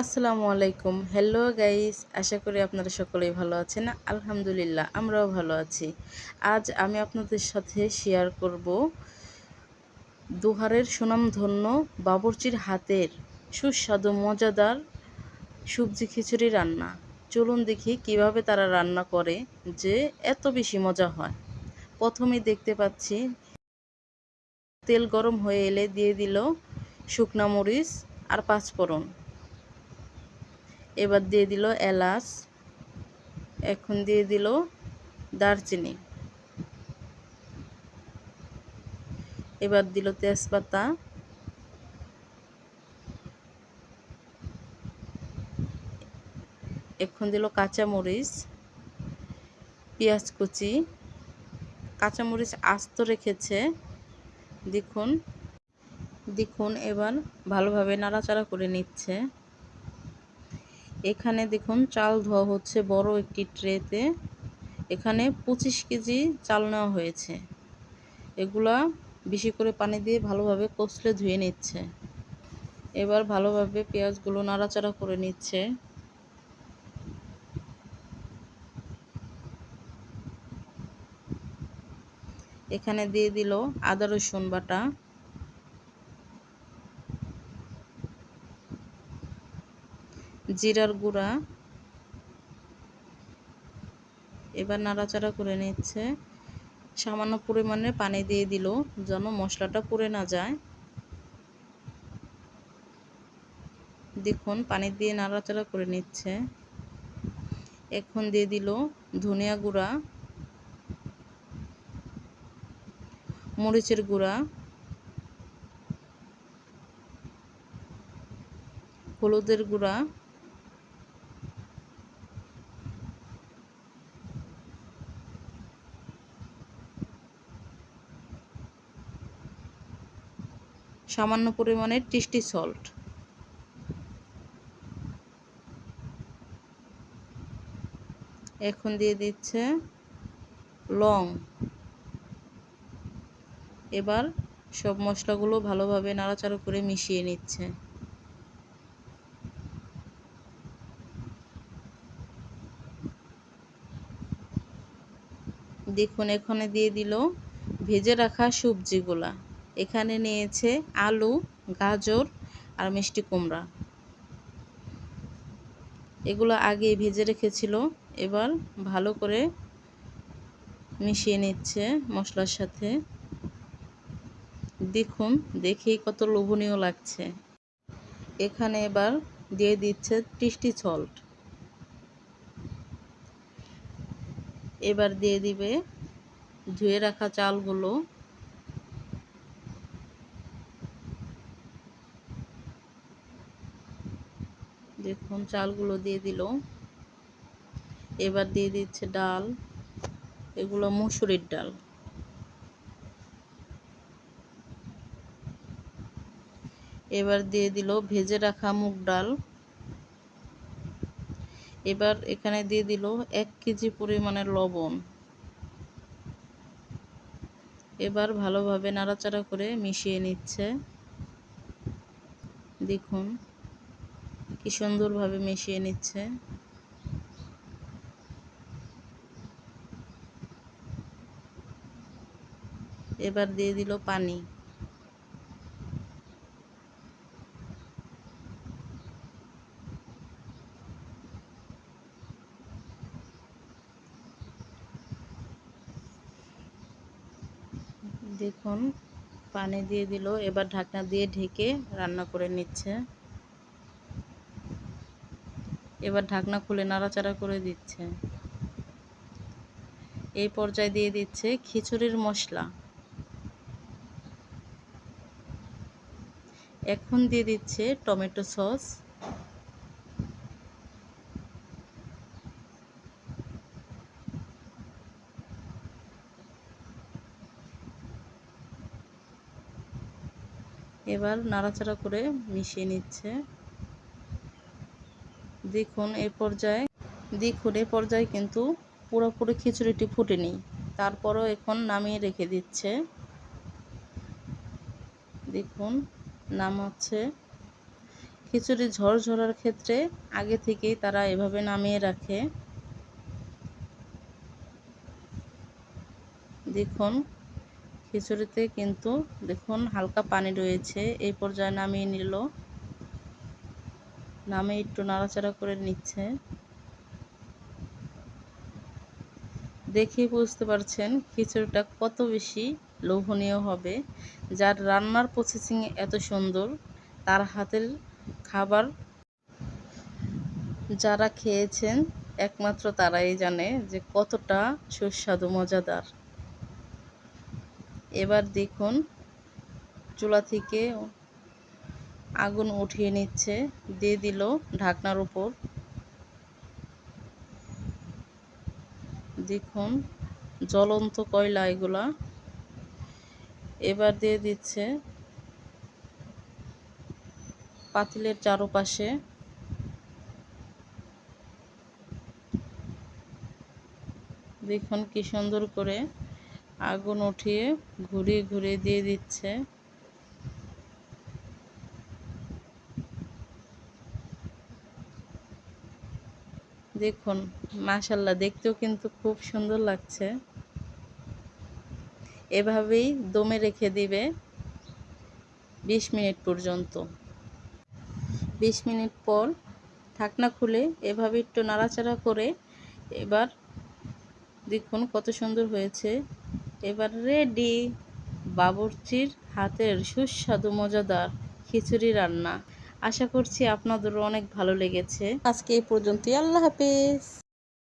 আসসালামু আলাইকুম। Hello guys আশা করি আপনারা সকলেই ভালো আছেন। আলহামদুলিল্লাহ, আমরাও ভালো আছি। আজ আমি আপনাদের সাথে শেয়ার করব দুহারের সুনামধন্য বাবরচির হাতের সুস্বাদু, মজাদার সবজি খিচুড়ি রান্না। চলুন দেখি কীভাবে তারা রান্না করে যে এত বেশি মজা হয়। প্রথমে দেখতে পাচ্ছি, তেল গরম হয়ে এলে দিয়ে দিল শুকনা মরিচ আর পাঁচফোড়ন। এবার দিয়ে দিল এলাচ, এখন দিয়ে দিল দারচিনি। এবার দিল তেজপাতা। এখন দিল কাঁচামরিচ পেঁয়াজ কুচি কাঁচামরিচ আস্ত রেখেছে, দেখুন। দেখুন, এবার ভালোভাবে নাড়াচাড়া করে নিচ্ছে। এখানে দেখুন, চাল ধোয়া হচ্ছে বড় একটি ট্রেতে। এখানে পঁচিশ কেজি চাল নেওয়া হয়েছে। এগুলা বেশি করে পানি দিয়ে ভালোভাবে কষলে ধুয়ে নিচ্ছে। এবার ভালোভাবে পেঁয়াজগুলো নাড়াচাড়া করে নিচ্ছে। এখানে দিয়ে দিল আদা রসুন বাটা। জিরার গুঁড়া। এবার নাড়াচাড়া করে নিচ্ছে। সামান্য পরিমাণে পানি দিয়ে দিল যেন মশলাটা পুড়ে না যায়। দেখুন, পানি দিয়ে নাড়াচাড়া করে নিচ্ছে। এখন দিয়ে দিল ধনিয়া গুঁড়া, মরিচের গুঁড়া, হলুদের গুঁড়া সামান্য পরিমাণে টেস্টি সল্ট এখন দিয়ে দিচ্ছে লং। এবার সব মশলাগুলো ভালোভাবে নাড়াচাড়া করে মিশিয়ে নিচ্ছে। দেখুন, এখানে দিয়ে দিল ভেজে রাখা সবজিগুলা। এখানে নিয়েছে আলু, গাজর আর মিষ্টি কুমড়া। এগুলো আগে ভেজে রেখেছিল, এবার ভালো করে মিশিয়ে নিচ্ছে মশলার সাথে। দেখুন, দেখেই কত লোভনীয় লাগছে। এখানে এবার দিয়ে দিচ্ছে টিস্টি সল্ট। এবার দিয়ে দিবে ধুয়ে রাখা চালগুলো। দেখুন, চালগুলো দিয়ে দিল। এবার দিয়ে দিচ্ছে ডাল। এগুলো মুসুরির ডাল। এবার দিয়ে দিল ভেজে রাখা মুগ ডাল। এবার এখানে দিয়ে দিল এক কেজি পরিমাণের লবণ। এবার ভালোভাবে নাড়াচাড়া করে মিশিয়ে নিচ্ছে। দেখুন কি সুন্দরভাবে মিশিয়ে নিচ্ছে। এবার দিয়ে দিল পানি। দেখুন, পানি দিয়ে দিল, এবার ঢাকনা দিয়ে ঢেকে রান্না করে নিচ্ছে। এবার ঢাকনা খুলে নাড়াচাড়া করে দিচ্ছে। এই পর্যায়ে দিয়ে দিচ্ছে খিচুড়ির মশলা। এখন দিয়ে দিচ্ছে টমেটো সস। এবার নাড়াচাড়া করে মিশিয়ে নিচ্ছে। দেখুন এ পর্যায়ে দেখুন এ পর্যায়ে কিন্তু পুরোপুরি খিচুড়িটি ফুটেনি। তারপরও এখন নামিয়ে রেখে দিচ্ছে। দেখুন নাম হচ্ছে খিচুড়ি ঝরঝরার ক্ষেত্রে আগে থেকেই তারা এভাবে নামিয়ে রাখে। দেখুন খিচুড়িতে কিন্তু দেখুন হালকা পানি রয়েছে। এই পর্যায়ে নামিয়ে নিল নামে একটু নাড়াচাড়া করে নিচ্ছে। দেখেই বুঝতে পারছেন খিচুড়িটা কত বেশি লোভনীয় হবে। যার রান্নার প্রসেসিং এত সুন্দর, তার হাতের খাবার যারা খেয়েছেন, একমাত্র তারাই জানে যে কতটা সুস্বাদু, মজাদার। এবার দেখুন, চুলা থেকে আগুন উঠিয়ে নিচ্ছে, দিয়ে দিল ঢাকনার উপর। দেখুন, জ্বলন্ত কয়লা এগুলা। এবার দিয়ে দিচ্ছে পাতিলের চারপাশে। দেখুন কি সুন্দর করে আগুন উঠিয়ে ঘুরিয়ে ঘুরিয়ে দিয়ে দিচ্ছে। দেখুন মাশাল্লাহ দেখতেও কিন্তু খুব সুন্দর লাগছে। এভাবেই দমে রেখে দিবে বিশ মিনিট পর্যন্ত। বিশ মিনিট পর ঢাকনা খুলে এভাবে একটু নাড়াচাড়া করে এবার দেখুন কত সুন্দর হয়েছে। এবার রেডি বাবুর্চির হাতের সুস্বাদু, মজাদার খিচুড়ি রান্না। আশা করছি আপনাদেরও অনেক ভালো লেগেছে। আজকে এই পর্যন্তই। আল্লাহ হাফেজ।